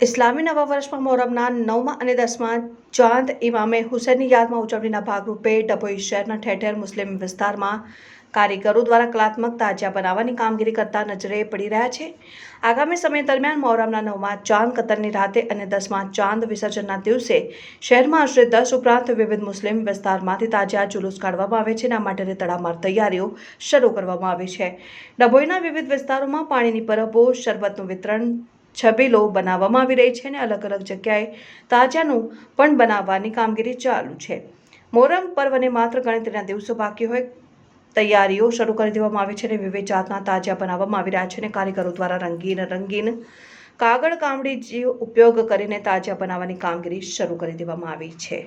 ઇસ્લામી નવા વર્ષમાં મોહરમના નવમા અને દસમા ચાંદ ઇમામે હુસૈનની યાદમાં ઉજવણીના ભાગરૂપે ડભોઈ શહેરના ઠેર ઠેર મુસ્લિમ વિસ્તારમાં કારીગરો દ્વારા કલાત્મક તાજિયા બનાવવાની કામગીરી કરતા નજરે પડી રહ્યા છે. આગામી સમય દરમિયાન મોહરમના નવમા ચાંદ, કતરની રાતે અને દસમા ચાંદ વિસર્જનના દિવસે શહેરમાં આશરે દસ ઉપરાંત વિવિધ મુસ્લિમ વિસ્તારમાંથી તાજિયા જુલુસ કાઢવામાં આવે છે. આ માટેની તડામાર તૈયારીઓ શરૂ કરવામાં આવી છે. ડભોઈના વિવિધ વિસ્તારોમાં પાણીની પરબો, શરબતનું વિતરણ છબીલો બનાવવામાં આવી રહી છે અને અલગ અલગ જગ્યાએ તાજાનું પણ બનાવવાની કામગીરી ચાલુ છે. મોહરમ પર્વને માત્ર ગણતરીના દિવસો બાકી હોય, તૈયારીઓ શરૂ કરી દેવામાં આવી છે અને વિવિધ જાતના તાજા બનાવવામાં આવી રહ્યા છે અને કારીગરો દ્વારા રંગીન રંગીન કાગળ કામડી જે ઉપયોગ કરીને તાજા બનાવવાની કામગીરી શરૂ કરી દેવામાં આવી છે.